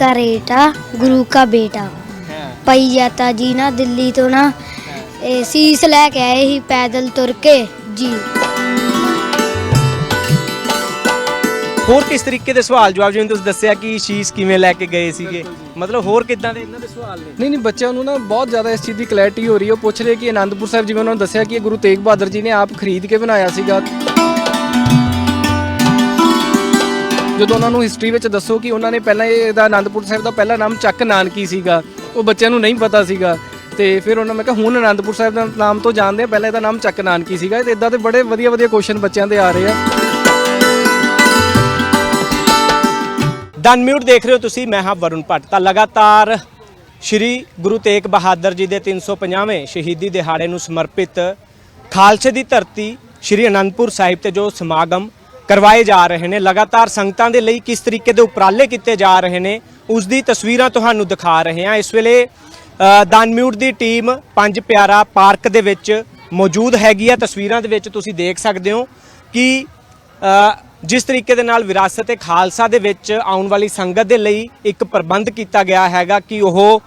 का रेटा गुरु का बेटा ਪਈ ਜਾਤਾ ਜੀ ਨਾ ਦਿੱਲੀ ਤੋਂ ਨਾ ਇਹ ਸੀਸ ਲੈ ਕੇ ਆਏ ਸੀ ਪੈਦਲ ਤੁਰ ਕੇ ਜੀ ਹੋਰ ਕਿਸ ਤਰੀਕੇ ਦੇ ਸਵਾਲ ਜਵਾਬ ਜਿਵੇਂ ਤੁਸੀਂ ਦੱਸਿਆ ਕਿ ਸ਼ੀਸ਼ ਕਿਵੇਂ ਲੈ ਕੇ ਗਏ ਸੀਗੇ ਮਤਲਬ ਹੋਰ ਕਿੱਦਾਂ ਦੇ ਇਹਨਾਂ ਦੇ ਸਵਾਲ ਨੇ ਨਹੀਂ ਨਹੀਂ ਬੱਚਿਆਂ ਨੂੰ ਨਾ ਬਹੁਤ ਜ਼ਿਆਦਾ ਇਸ ਚੀਜ਼ ਦੀ ਕਲੈਰਿਟੀ ਹੋ ਰਹੀ ਹੈ ਉਹ ਪੁੱਛ ਰਹੇ ਕਿ ਆਨੰਦਪੁਰ ਸਾਹਿਬ ਜਿਵੇਂ ਉਹਨਾਂ ਨੂੰ ਦੱਸਿਆ ਕਿ ਇਹ ਗੁਰੂ ਤੇਗ ਬਹਾਦਰ ਜੀ ਨੇ ਆਪ ਖਰੀਦ ਕੇ ਬਣਾਇਆ ਸੀਗਾ ਜਦੋਂ ਉਹਨਾਂ ਨੂੰ ਹਿਸਟਰੀ ਵਿੱਚ ਦੱਸੋ ਕਿ ਉਹਨਾਂ ਨੇ ਪਹਿਲਾਂ ਇਹਦਾ ਆਨੰਦਪੁਰ ਸਾਹਿਬ ਦਾ ਪਹਿਲਾ ਨਾਮ ਚੱਕ ਨਾਨਕੀ ਸੀਗਾ। ਉਹ ਬੱਚਿਆਂ ਨੂੰ ਨਹੀਂ ਪਤਾ ਸੀਗਾ। ਤੇ ਫਿਰ ਉਹਨਾਂ ਮੈਂ ਕਿਹਾ, ਹੁਣ ਆਨੰਦਪੁਰ ਸਾਹਿਬ ਦਾ ਨਾਮ ਤੋਂ ਜਾਣਦੇ ਆ, ਪਹਿਲਾਂ ਇਹਦਾ ਨਾਮ ਚੱਕ ਨਾਨਕੀ ਸੀਗਾ। ਤੇ ਇਦਾਂ ਦੇ ਬੜੇ ਵਧੀਆ ਵਧੀਆ ਕੁਐਸਚਨ ਬੱਚਿਆਂ ਦੇ ਆ ਰਹੇ ਆ। ਦਨਮਿਊਟ ਦੇਖ ਰਹੇ ਹੋ ਤੁਸੀਂ, ਮੈਂ ਹਾਂ ਵਰੁਣ ਭੱਟ। ਤਾਂ ਲਗਾਤਾਰ ਸ਼੍ਰੀ ਗੁਰੂ ਤੇਗ ਬਹਾਦਰ ਜੀ ਦੇ 350ਵੇਂ ਸ਼ਹੀਦੀ ਦਿਹਾੜੇ ਨੂੰ ਸਮਰਪਿਤ ਖਾਲਸੇ ਦੀ ਧਰਤੀ ਸ਼੍ਰੀ ਅਨੰਦਪੁਰ ਸਾਹਿਬ ਤੇ ਜੋ ਸਮਾਗਮ ਕਰਵਾਏ ਜਾ ਰਹੇ ਨੇ। ਲਗਾਤਾਰ ਸੰਗਤਾਂ ਦੇ ਲਈ ਕਿਸ ਤਰੀਕੇ ਦੇ ਉਪਰਾਲੇ ਕੀਤੇ ਜਾ ਰਹੇ ਨੇ ਉਸ ਦੀ ਤਸਵੀਰਾਂ ਤੁਹਾਨੂੰ ਦਿਖਾ ਰਹੇ ਹਾਂ। ਇਸ ਵੇਲੇ ਅ, ਦੀ ਟੀਮ ਪੰਜ ਪਿਆਰਾ ਪਾਰਕ ਦੇ ਵਿੱਚ ਮੌਜੂਦ ਹੈਗੀ ਆ। ਤਸਵੀਰਾਂ ਦੇ ਵਿੱਚ ਤੁਸੀਂ ਦੇਖ ਸਕਦੇ ਹੋ ਕਿ ਜਿਸ ਤਰੀਕੇ ਦੇ ਨਾਲ ਵਿਰਾਸਤ ਤੇ ਖਾਲਸਾ ਦੇ ਵਿੱਚ ਆਉਣ ਵਾਲੀ ਸੰਗਤ ਦੇ ਲਈ ਇੱਕ ਪ੍ਰਬੰਧ ਕੀਤਾ ਗਿਆ ਹੈਗਾ ਕਿ ਉਹ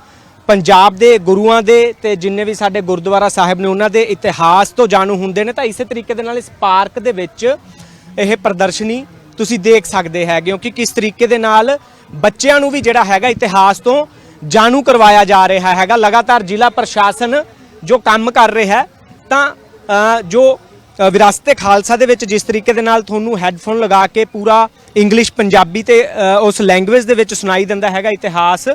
ਪੰਜਾਬ ਦੇ ਗੁਰੂਆਂ ਦੇ ਤੇ ਜਿੰਨੇ ਵੀ ਸਾਡੇ ਗੁਰਦੁਆਰਾ ਸਾਹਿਬ ਨੇ ਉਹਨਾਂ ਦੇ ਇਤਿਹਾਸ ਤੋਂ ਜਾਣੂ ਹੁੰਦੇ ਨੇ। ਤਾਂ ਇਸੇ ਤਰੀਕੇ ਦੇ ਨਾਲ ਇਸ ਪਾਰਕ ਦੇ ਵਿੱਚ ਇਹ ਪ੍ਰਦਰਸ਼ਨੀ ਤੁਸੀਂ ਦੇਖ ਸਕਦੇ ਹੈਗੇ ਹੋ ਕਿ ਕਿਸ ਤਰੀਕੇ ਦੇ ਨਾਲ ਬੱਚਿਆਂ ਨੂੰ ਵੀ ਜਿਹੜਾ ਹੈਗਾ ਇਤਿਹਾਸ ਤੋਂ ਜਾਣੂ ਕਰਵਾਇਆ ਜਾ ਰਿਹਾ ਹੈਗਾ। ਲਗਾਤਾਰ ਜ਼ਿਲ੍ਹਾ ਪ੍ਰਸ਼ਾਸਨ ਜੋ ਕੰਮ ਕਰ ਰਿਹਾ ਹੈ ਤਾਂ ਜੋ ਅ, ਵਿਰਾਸਤ ਖਾਲਸਾ ਦੇ ਵਿੱਚ ਜਿਸ ਤਰੀਕੇ ਦੇ ਨਾਲ ਤੁਹਾਨੂੰ ਹੈੱਡਫੋਨ ਲਗਾ ਕੇ ਪੂਰਾ ਇੰਗਲਿਸ਼ ਪੰਜਾਬੀ ਤੇ ਉਸ ਲੈਂਗੁਏਜ ਦੇ ਵਿੱਚ ਸੁਣਾਈ ਦਿੰਦਾ ਹੈਗਾ ਇਤਿਹਾਸ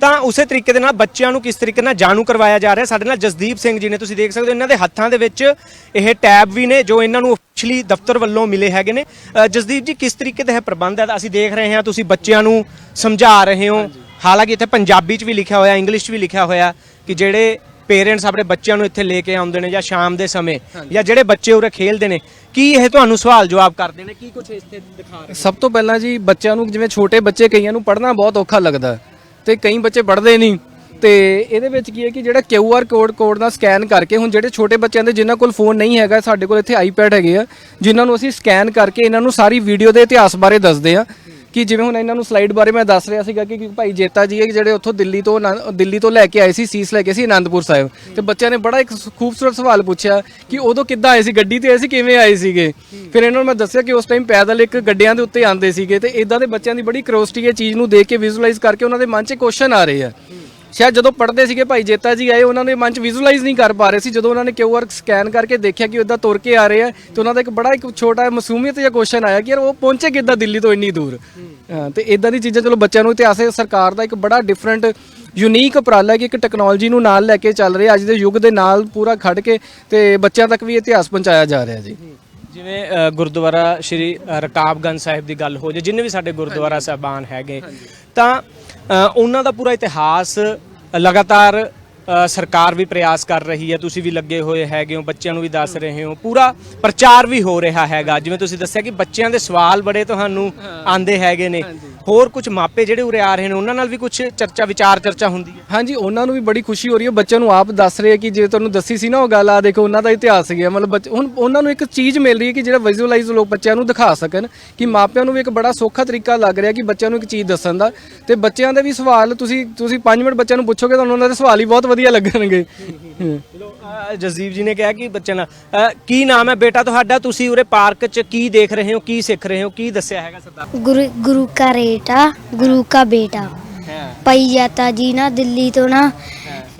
ਤਾਂ ਉਸੇ ਤਰੀਕੇ ਦੇ ਨਾਲ ਬੱਚਿਆਂ ਨੂੰ ਕਿਸ ਤਰੀਕੇ ਨਾਲ ਜਾਣੂ ਕਰਵਾਇਆ ਜਾ ਰਿਹਾ? ਸਾਡੇ ਨਾਲ ਜਸਦੀਪ ਸਿੰਘ ਜੀ ਨੇ ਤੁਸੀਂ ਦੇਖ ਸਕਦੇ ਹੋ ਇਹਨਾਂ ਦੇ ਹੱਥਾਂ ਦੇ ਵਿੱਚ ਇਹ ਟੈਬ ਵੀ ਨੇ ਜੋ ਇਹਨਾਂ ਨੂੰ ਅਫੀਸ਼ੀਅਲੀ ਦਫ਼ਤਰ ਵੱਲੋਂ ਮਿਲੇ ਹੈਗੇ ਨੇ। ਜਸਦੀਪ ਜੀ ਕਿਸ ਤਰੀਕੇ ਦਾ ਇਹ ਪ੍ਰਬੰਧ ਹੈ? ਅਸੀਂ ਦੇਖ ਰਹੇ ਹਾਂ ਤੁਸੀਂ ਬੱਚਿਆਂ ਨੂੰ ਸਮਝਾ ਰਹੇ ਹੋ। ਹਾਲਾਂਕਿ ਇੱਥੇ ਪੰਜਾਬੀ 'ਚ ਵੀ ਲਿਖਿਆ ਹੋਇਆ ਇੰਗਲਿਸ਼ 'ਚ ਵੀ ਲਿਖਿਆ ਹੋਇਆ ਕਿ ਜਿਹੜੇ ਪੇਰੈਂਟਸ ਆਪਣੇ ਬੱਚਿਆਂ ਨੂੰ ਇੱਥੇ ਲੈ ਕੇ ਆਉਂਦੇ ਨੇ ਜਾਂ ਸ਼ਾਮ ਦੇ ਸਮੇਂ ਜਾਂ ਜਿਹੜੇ ਬੱਚੇ ਉਰੇ ਖੇਡਦੇ ਨੇ ਕੀ ਇਹ ਤੁਹਾਨੂੰ ਸਵਾਲ ਜਵਾਬ ਕਰਦੇ ਨੇ? ਕੀ ਕੁਝ ਇੱਥੇ ਦਿਖਾ ਰਹੇ ਸਭ ਤੋਂ ਪਹਿਲਾਂ ਜੀ ਬੱਚਿਆਂ ਨੂੰ ਜਿਵੇਂ ਛੋਟੇ ਬੱਚੇ ਕਈਆਂ ਨੂੰ ਪੜ੍ਹਨਾ ਬਹੁਤ ਔਖਾ ਲੱਗਦਾ। ਹੈ ਤੇ ਕਈ ਬੱਚੇ ਪੜ੍ਹਦੇ ਨਹੀਂ। ਤੇ ਇਹਦੇ ਵਿੱਚ ਕੀ ਹੈ ਕਿ ਜਿਹੜਾ ਕਿਊ ਆਰ ਕੋਡ ਕੋਡ ਨਾਲ ਸਕੈਨ ਕਰਕੇ ਹੁਣ ਜਿਹੜੇ ਛੋਟੇ ਬੱਚਿਆਂ ਦੇ ਜਿਨ੍ਹਾਂ ਕੋਲ ਫੋਨ ਨਹੀਂ ਹੈਗਾ, ਸਾਡੇ ਕੋਲ ਇੱਥੇ ਆਈਪੈਡ ਹੈਗੇ ਆ, ਜਿਨ੍ਹਾਂ ਨੂੰ ਅਸੀਂ ਸਕੈਨ ਕਰਕੇ ਇਹਨਾਂ ਨੂੰ ਸਾਰੀ ਵੀਡੀਓ ਦੇ ਇਤਿਹਾਸ ਬਾਰੇ ਦੱਸਦੇ ਆ। ਕਿ ਜਿਵੇਂ ਹੁਣ ਇਹਨਾਂ ਨੂੰ ਸਲਾਈਡ ਬਾਰੇ ਮੈਂ ਦੱਸ ਰਿਹਾ ਸੀਗਾ ਕਿ ਕਿ ਭਾਈ ਜੇਤਾ ਜੀ ਹੈ ਜਿਹੜੇ ਉੱਥੋਂ ਦਿੱਲੀ ਤੋਂ ਆਨੰਦ- ਦਿੱਲੀ ਤੋਂ ਲੈ ਕੇ ਆਏ ਸੀ, ਸੀਸ ਲੈ ਕੇ ਸੀ ਆਨੰਦਪੁਰ ਸਾਹਿਬ। ਤੇ ਬੱਚਿਆਂ ਨੇ ਬੜਾ ਇੱਕ ਸ- ਖੂਬਸੂਰਤ ਸਵਾਲ ਪੁੱਛਿਆ ਕਿ ਉਦੋਂ ਕਿੱਦਾਂ ਆਏ ਸੀ, ਗੱਡੀ ਤੇ ਆਏ ਸੀ, ਕਿਵੇਂ ਆਏ ਸੀਗੇ? ਫਿਰ ਇਹਨਾਂ ਨੂੰ ਮੈਂ ਦੱਸਿਆ ਕਿ ਉਸ ਟਾਈਮ ਪੈਦਲ ਇੱਕ ਗੱਡਿਆਂ ਦੇ ਉੱਤੇ ਆਉਂਦੇ ਸੀਗੇ ਤੇ ਇਦਾਂ ਦੇ ਬੱਚਿਆਂ ਦੀ ਬੜੀ ਕਰੋਸਟੀ ਹੈ ਚੀਜ਼ ਨੂੰ ਦੇਖ ਕੇ ਵਿਜ਼ੂਅਲਾਈਜ਼ ਕਰਕੇ ਉਹਨਾਂ ਦੇ ਮਨ 'ਚ ਕੁਐਸਚਨ ਆ ਰਹੇ ਆ। ਸ਼ਾਇਦ ਜਦੋਂ ਪੜ੍ਹਦੇ ਸੀਗੇ ਭਾਈ ਜੇਤਾ ਜੀ ਆਏ, ਉਹਨਾਂ ਦੇ ਮਨ 'ਚ ਵਿਜ਼ੂਅਲਾਈਜ਼ ਨਹੀਂ ਕਰ ਪਾ ਰਹੇ ਸੀ। ਜਦੋਂ ਉਹਨਾਂ ਨੇ ਕਿਊਆਰ ਸਕੈਨ ਕਰਕੇ ਦੇਖਿਆ ਕਿ ਉਦਾਂ ਤੁਰ ਕੇ ਆ ਰਹੇ ਆ, ਤੇ ਉਹਨਾਂ ਦਾ ਇੱਕ ਬੜਾ ਇੱਕ ਛੋਟਾ ਮਾਸੂਮੀਅਤ ਜਿਹਾ ਕੁਐਸਚਨ ਆਇਆ ਕਿ ਯਾਰ ਉਹ ਪਹੁੰਚੇ ਕਿੱਦਾਂ ਦਿੱਲੀ ਤੋਂ ਇੰਨੀ ਦੂਰ? ਤੇ ਇਦਾਂ ਦੀ ਚੀਜ਼ਾਂ ਚਲੋ ਬੱਚਿਆਂ ਨੂੰ ਇਤਿਹਾਸ ਹੈ ਸਰਕਾਰ ਦਾ ਇੱਕ ਬੜਾ ਡਿਫਰੈਂਟ ਯੂਨੀਕ ਉਪਰਾਲਾ ਹੈ ਕਿ ਇੱਕ ਟੈਕਨੋਲੋਜੀ ਨੂੰ ਨਾਲ ਲੈ ਕੇ ਚੱਲ ਰਿਹਾ। ਅੱਜ ਦੇ ਯੁੱਗ ਦੇ ਨਾਲ ਪੂਰਾ ਖੜ ਕੇ ਤੇ ਬੱਚਿਆਂ ਤੱਕ ਵੀ ਇਤਿਹਾਸ ਪਹੁੰਚਾਇਆ ਜਾ ਰਿਹਾ ਜੀ। ਜਿਵੇਂ ਅ, ਗੁਰਦੁਆਰਾ ਸ਼੍ਰੀ ਅ, ਰਕਾਬਗੰਜ ਸਾਹਿਬ ਦੀ ਗੱਲ ਹੋ ਜੇ ਜਿੰਨੇ ਵੀ ਸਾਡੇ ਗੁਰਦੁਆਰਾ ਸਾਹਿਬਾਨ ਹੈਗੇ ਤਾਂ ਅ, ਉਹਨਾਂ ਦਾ ਪੂਰਾ ਇਤਿਹਾਸ ਲਗਾਤਾਰ ਸਰਕਾਰ ਵੀ ਪ੍ਰਯਾਸ ਕਰ ਰਹੀ ਹੈ। ਤੁਸੀਂ ਵੀ ਲੱਗੇ ਹੋਏ ਹੈਗੇ ਹੋ ਬੱਚਿਆਂ ਨੂੰ ਵੀ ਦੱਸ ਰਹੇ ਹੋ। ਪੂਰਾ ਪ੍ਰਚਾਰ ਵੀ ਹੋ ਰਿਹਾ ਹੈਗਾ। ਜਿਵੇਂ ਤੁਸੀਂ ਦੱਸਿਆ ਕਿ ਬੱਚਿਆਂ ਦੇ ਸਵਾਲ ਬੜੇ ਤੁਹਾਨੂੰ ਆਂਦੇ ਹੈਗੇ ਨੇ। ਹੋਰ ਕੁਝ ਮਾਪੇ ਜਿਹੜੇ ਉਰੇ ਆ ਰਹੇ ਨੇ ਉਹਨਾਂ ਨਾਲ ਵੀ ਕੁਝ ਚਰਚਾ ਵਿਚਾਰ ਚਰਚਾ ਹੁੰਦੀ ਹੈ? ਹਾਂਜੀ ਉਹਨਾਂ ਨੂੰ ਵੀ ਬੜੀ ਖੁਸ਼ੀ ਹੋ ਰਹੀ ਹੈ। ਬੱਚਿਆਂ ਨੂੰ ਆਪ ਦੱਸ ਰਹੇ ਕਿ ਜੇ ਤੁਹਾਨੂੰ ਦੱਸੀ ਸੀ ਨਾ ਉਹ ਗੱਲ ਆ ਦੇਖੋ ਉਹਨਾਂ ਦਾ ਇਤਿਹਾਸ ਗਿਆ ਮਤਲਬ ਬੱਚੇ ਹੁਣ ਉਹਨਾਂ ਨੂੰ ਇੱਕ ਚੀਜ਼ ਮਿਲ ਰਹੀ ਹੈ ਕਿ ਜਿਹੜਾ ਵਿਜ਼ੂਅਲਾਈਜ਼ ਲੋਕ ਬੱਚਿਆਂ ਨੂੰ ਦਿਖਾ ਸਕਣ ਕਿ ਮਾਪਿਆਂ ਨੂੰ ਵੀ ਇੱਕ ਬੜਾ ਸੌਖਾ ਤਰੀਕਾ ਲੱਗ ਰਿਹਾ ਕਿ ਬੱਚਿਆਂ ਨੂੰ ਇੱਕ ਚੀਜ਼ ਦੱਸਣ ਦਾ। ਤੇ ਬੱਚਿਆਂ ਦੇ ਵੀ ਸਵਾਲ ਤੁਸੀਂ ਤੁਸੀਂ 5 ਮਿੰਟ ਬੱਚਿਆਂ ਨੂੰ ਪੁੱਛੋਗੇ ਤੁਹਾਨੂੰ ਉਹਨਾਂ ਦੇ ਸਵਾਲ ਹੀ ਬਹੁਤ ਵਧੀਆ ਲੱਗਣਗੇ ਹੂੰ। ਚਲੋ ਅ, ਜਸਦੀਪ ਜੀ ਨੇ ਕਿਹਾ ਕਿ ਬੱਚਿਆਂ ਨਾਲ ਅ, ਕੀ ਨਾਮ ਹੈ ਬੇਟਾ ਤੁਹਾਡਾ ਤੁਸੀਂ ਉਰੇ ਪਾਰਕ 'ਚ ਕੀ ਦੇਖ ਰਹੇ ਹੋ ਕੀ ਸਿੱਖ ਰਹੇ ਹੋ ਕੀ ਦੱਸਿਆ ਹੈਗਾ ਸਰਦਾਰ ਗੁਰੂ ਗੁਰੂ का रेटा गुरु का बेटा ਹੈ ਪਈ ਜਾਤਾ ਜੀ ਨਾ ਦਿੱਲੀ ਤੋਂ ਨਾ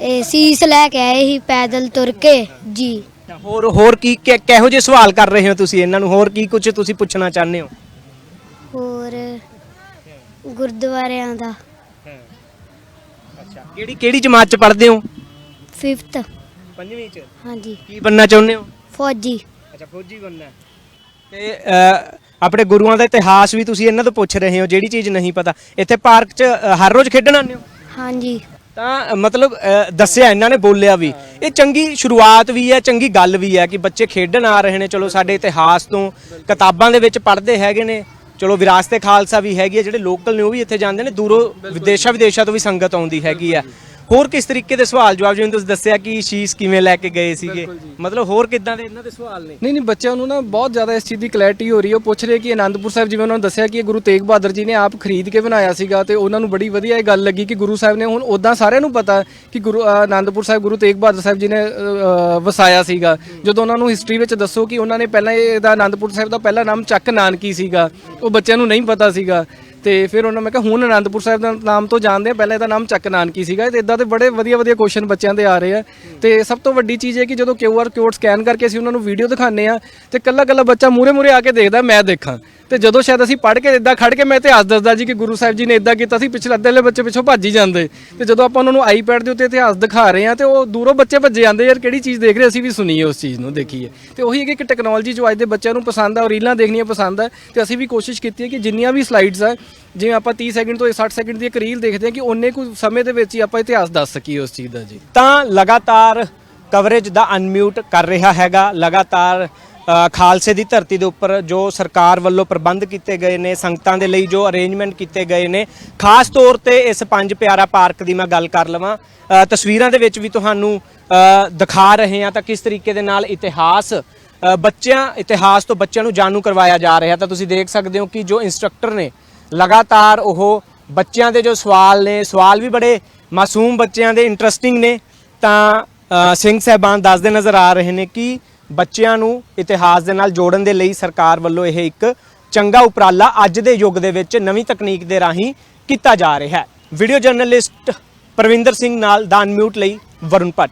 ਇਹ ਸੀਸ ਲੈ ਕੇ ਆਏ ਸੀ ਪੈਦਲ ਤੁਰ ਕੇ ਜੀ ਹੋਰ ਹੋਰ ਕੀ ਕਿ- ਕਿਹੋ ਜਿਹੇ ਸਵਾਲ ਕਰ ਰਹੇ ਹੋ ਤੁਸੀਂ ਇਹਨਾਂ ਨੂੰ ਹੋਰ ਕੀ ਕੁਝ ਤੁਸੀਂ ਪੁੱਛਣਾ ਚਾਹੁੰਦੇ ਹੋ ਹੋਰ ਗੁਰਦੁਆਰਿਆਂ ਦਾ ਅੱਛਾ ਕਿਹੜੀ ਕਿਹੜੀ ਜਮਾਤ 'ਚ ਪੜ੍ਹਦੇ ਹੋ? 5th ਪੰਜਵੀਂ 'ਚ? ਹਾਂਜੀ। ਕੀ ਬੰਨਾ ਚਾਹੁੰਦੇ ਹੋ? ਫੌਜੀ। ਅੱਛਾ ਫੌਜੀ ਬੰਨਾ ਤੇ ਅ, ਆਪਣੇ ਗੁਰੂਆਂ ਦਾ ਇਤਿਹਾਸ ਵੀ ਤੁਸੀਂ ਇਹਨਾਂ ਤੋਂ ਪੁੱਛ ਰਹੇ ਹੋ ਜਿਹੜੀ ਚੀਜ਼ ਨਹੀਂ ਪਤਾ। ਇੱਥੇ ਪਾਰਕ 'ਚ ਅ, ਹਰ ਰੋਜ਼ ਖੇਡਣ ਆਉਂਦੇ ਹੋ? ਹਾਂਜੀ। ਤਾਂ ਅ, ਮਤਲਬ ਅ, ਦੱਸਿਆ ਇਹਨਾਂ ਨੇ ਬੋਲਿਆ ਵੀ। ਇਹ ਚੰਗੀ ਸ਼ੁਰੂਆਤ ਵੀ ਹੈ ਚੰਗੀ ਗੱਲ ਵੀ ਹੈ ਕਿ ਬੱਚੇ ਖੇਡਣ ਆ ਰਹੇ ਨੇ। ਚਲੋ ਸਾਡੇ ਇਤਿਹਾਸ ਤੋਂ ਕਿਤਾਬਾਂ ਦੇ ਵਿੱਚ ਪੜ੍ਹਦੇ ਹੈਗੇ ਨੇ। ਚਲੋ ਵਿਰਾਸਤੇ ਖਾਲਸਾ ਵੀ ਹੈਗੀ ਹੈ ਜਿਹੜੇ ਲੋਕਲ ਨੇ ਉਹ ਵੀ ਇੱਥੇ ਜਾਂਦੇ ਨੇ ਦੂਰੋਂ ਵਿਦੇਸ਼ਾਂ ਵਿਦੇਸ਼ਾਂ ਤੋਂ ਵੀ ਸੰਗਤ ਆਉਂਦੀ ਹੈਗੀ ਆ ਹੋਰ ਕਿਸ ਤਰੀਕੇ ਦੇ ਸਵਾਲ ਜਵਾਬ ਜਿਵੇਂ ਤੁਸੀਂ ਦੱਸਿਆ ਕਿ ਸ਼ੀਸ਼ ਕਿਵੇਂ ਲੈ ਕੇ ਗਏ ਸੀਗੇ? ਮਤਲਬ ਹੋਰ ਕਿੱਦਾਂ ਦੇ ਇਹਨਾਂ ਦੇ ਸਵਾਲ ਨੇ? ਨਹੀਂ ਨਹੀਂ ਬੱਚਿਆਂ ਨੂੰ ਨਾ ਬਹੁਤ ਜ਼ਿਆਦਾ ਇਸ ਚੀਜ਼ ਦੀ ਕਲੈਰਿਟੀ ਹੋ ਰਹੀ ਹੈ। ਉਹ ਪੁੱਛ ਰਹੇ ਕਿ ਆਨੰਦਪੁਰ ਸਾਹਿਬ ਜਿਵੇਂ ਉਹਨਾਂ ਨੂੰ ਦੱਸਿਆ ਕਿ ਇਹ ਗੁਰੂ ਤੇਗ ਬਹਾਦਰ ਜੀ ਨੇ ਆਪ ਖਰੀਦ ਕੇ ਬਣਾਇਆ ਸੀਗਾ ਤੇ ਉਹਨਾਂ ਨੂੰ ਬੜੀ ਵਧੀਆ ਇਹ ਗੱਲ ਲੱਗੀ ਕਿ ਗੁਰੂ ਸਾਹਿਬ ਨੇ ਹੁਣ ਉਦਾਂ ਸਾਰਿਆਂ ਨੂੰ ਪਤਾ ਕਿ ਗੁਰੂ ਅ, ਆਨੰਦਪੁਰ ਸਾਹਿਬ ਗੁਰੂ ਤੇਗ ਬਹਾਦਰ ਸਾਹਿਬ ਜੀ ਨੇ ਵਸਾਇਆ ਸੀਗਾ। ਜਦੋਂ ਉਹਨਾਂ ਨੂੰ ਹਿਸਟਰੀ ਵਿੱਚ ਦੱਸੋ ਕਿ ਉਹਨਾਂ ਨੇ ਪਹਿਲਾਂ ਇਹਦਾ ਆਨੰਦਪੁਰ ਸਾਹਿਬ ਦਾ ਪਹਿਲਾ ਨਾਮ ਚੱਕ ਨਾਨਕੀ ਸੀਗਾ ਉਹ ਬੱਚਿਆਂ ਨੂੰ ਨਹੀਂ ਪਤਾ ਸੀਗਾ। ਤੇ ਫਿਰ ਉਹਨਾਂ ਮੈਂ ਕਿਹਾ, ਹੁਣ ਅਨੰਦਪੁਰ ਸਾਹਿਬ ਦਾ ਨਾਮ ਤੋਂ ਜਾਣਦੇ ਆ। ਪਹਿਲਾਂ ਇਹਦਾ ਨਾਮ ਚੱਕ ਨਾਨਕੀ ਸੀਗਾ। ਤੇ ਇਦਾਂ ਦੇ ਬੜੇ ਵਧੀਆ ਵਧੀਆ ਕੁਐਸਚਨ ਬੱਚਿਆਂ ਦੇ ਆ ਰਹੇ ਆ। ਤੇ ਸਭ ਤੋਂ ਵੱਡੀ ਚੀਜ਼ ਹੈ ਕਿ ਜਦੋਂ ਕਿਊ ਆਰ ਕੋਡ ਸਕੈਨ ਕਰਕੇ ਅਸੀਂ ਉਹਨਾਂ ਨੂੰ ਵੀਡੀਓ ਦਿਖਾਉਂਦੇ ਆ, ਤੇ ਕੱਲਾ ਕੱਲਾ ਬੱਚਾ ਮੂਰੇ ਮੂਰੇ ਆ ਕੇ ਦੇਖਦਾ, ਮੈਂ ਦੇਖਾਂ। ਤੇ ਜਦੋਂ ਸ਼ਾਇਦ ਅਸੀਂ ਪੜ੍ਹ ਕੇ ਇਦਾਂ ਖੜ ਕੇ ਮੈਂ ਇਤਿਹਾਸ ਦੱਸਦਾ ਜੀ ਕਿ ਗੁਰੂ ਸਾਹਿਬ ਜੀ ਨੇ ਇਦਾਂ ਕੀਤਾ ਸੀ, ਪਿਛਲੇ ਅੱਧੇ ਵਾਲੇ ਬੱਚੇ ਪਿੱਛੋਂ ਭੱਜ ਹੀ ਜਾਂਦੇ। ਤੇ ਜਦੋਂ ਆਪਾਂ ਉਹਨਾਂ ਨੂੰ ਆਈਪੈਡ ਦੇ ਉੱਤੇ ਇਤਿਹਾਸ ਦਿਖਾ ਰਹੇ ਆ, ਤੇ ਉਹ ਦੂਰੋਂ ਬੱਚੇ ਭੱਜੇ ਜਾਂਦੇ, ਯਾਰ ਕਿਹੜੀ ਚੀਜ਼ ਦੇਖ ਰਹੇ ਅਸੀਂ ਵੀ ਸੁਣੀਏ ਉਸ ਚੀਜ਼ ਨੂੰ, ਦੇਖੀਏ। ਤੇ ਉਹੀ ਹੈ ਕਿ ਇੱਕ ਟੈਕਨੋਲੋਜੀ ਜੋ ਅੱਜ ਦੇ ਬੱਚਿਆਂ ਨੂੰ ਪਸੰਦ ਆ, ਔਰ ਰੀਲਾਂ ਦੇਖਣੀਆਂ ਪਸੰਦ ਆ, ਤੇ ਅਸੀਂ ਵੀ ਕੋਸ਼ਿਸ਼ ਕੀਤੀ ਹੈ ਕਿ ਜਿੰਨੀਆਂ ਵੀ ਸਲਾਈਡਸ ਆ ਜਿਵੇਂ ਆਪਾਂ 30 ਸੈਕਿੰਡ ਤੋਂ 60 ਸੈਕਿੰਡ ਦੀ ਇੱਕ ਰੀਲ ਦੇਖਦੇ ਹਾਂ ਕਿ ਉਹਨੇ ਕੁ ਸਮੇਂ ਦੇ ਵਿੱਚ ਹੀ ਆਪਾਂ ਇਤਿਹਾਸ ਦੱਸ ਸਕੀਏ ਉਸ ਚੀਜ਼ ਦਾ ਜੀ। ਤਾਂ ਲਗਾਤਾਰ ਕਵਰੇਜ ਦਾ ਅਨਮਿਊਟ ਕਰ ਰਿਹਾ ਹੈਗਾ, ਲਗਾਤਾਰ ਖਾਲਸੇ ਦੀ ਧਰਤੀ ਦੇ ਉੱਪਰ ਜੋ ਸਰਕਾਰ ਵੱਲੋਂ ਪ੍ਰਬੰਧ ਕੀਤੇ ਗਏ ਨੇ, ਸੰਗਤਾਂ ਦੇ ਲਈ ਜੋ ਅਰੇਂਜਮੈਂਟ ਕੀਤੇ ਗਏ ਨੇ, ਖਾਸ ਤੌਰ ਤੇ ਇਸ ਪੰਜ ਪਿਆਰਾ ਪਾਰਕ ਦੀ ਮੈਂ ਗੱਲ ਕਰ ਲਵਾਂ। ਤਸਵੀਰਾਂ ਦੇ ਵਿੱਚ ਵੀ ਤੁਹਾਨੂੰ ਦਿਖਾ ਰਹੇ ਹਾਂ ਤਾਂ ਕਿਸ ਤਰੀਕੇ ਦੇ ਨਾਲ ਇਤਿਹਾਸ ਬੱਚਿਆਂ, ਇਤਿਹਾਸ ਤੋਂ ਬੱਚਿਆਂ ਨੂੰ ਜਾਣੂ ਕਰਵਾਇਆ ਜਾ ਰਿਹਾ। ਤਾਂ ਤੁਸੀਂ ਦੇਖ ਸਕਦੇ ਹੋ ਕਿ ਜੋ ਇੰਸਟ੍ਰਕਟਰ ਨੇ ਲਗਾਤਾਰ ਉਹ ਬੱਚਿਆਂ ਦੇ ਜੋ ਸਵਾਲ ਨੇ, ਸਵਾਲ ਵੀ ਬੜੇ ਮਾਸੂਮ ਬੱਚਿਆਂ ਦੇ ਇੰਟਰਸਟਿੰਗ ਨੇ। ਤਾਂ ਸਿੰਘ ਸਾਹਿਬਾਨ ਦੱਸਦੇ ਨਜ਼ਰ ਆ ਰਹੇ ਨੇ ਕਿ ਬੱਚਿਆਂ ਨੂੰ ਇਤਿਹਾਸ ਦੇ ਨਾਲ ਜੋੜਨ ਦੇ ਲਈ ਸਰਕਾਰ ਵੱਲੋਂ ਇਹ ਇੱਕ ਚੰਗਾ ਉਪਰਾਲਾ ਅੱਜ ਦੇ ਯੁੱਗ ਦੇ ਵਿੱਚ ਨਵੀਂ ਤਕਨੀਕ ਦੇ ਰਾਹੀਂ ਕੀਤਾ ਜਾ ਰਿਹਾ ਹੈ। ਵੀਡੀਓ ਜਰਨਲਿਸਟ ਪ੍ਰਵਿੰਦਰ ਸਿੰਘ ਨਾਲ ਦਾਨ ਮਿਊਟ ਲਈ ਵਰੁਣ ਭੱਟ।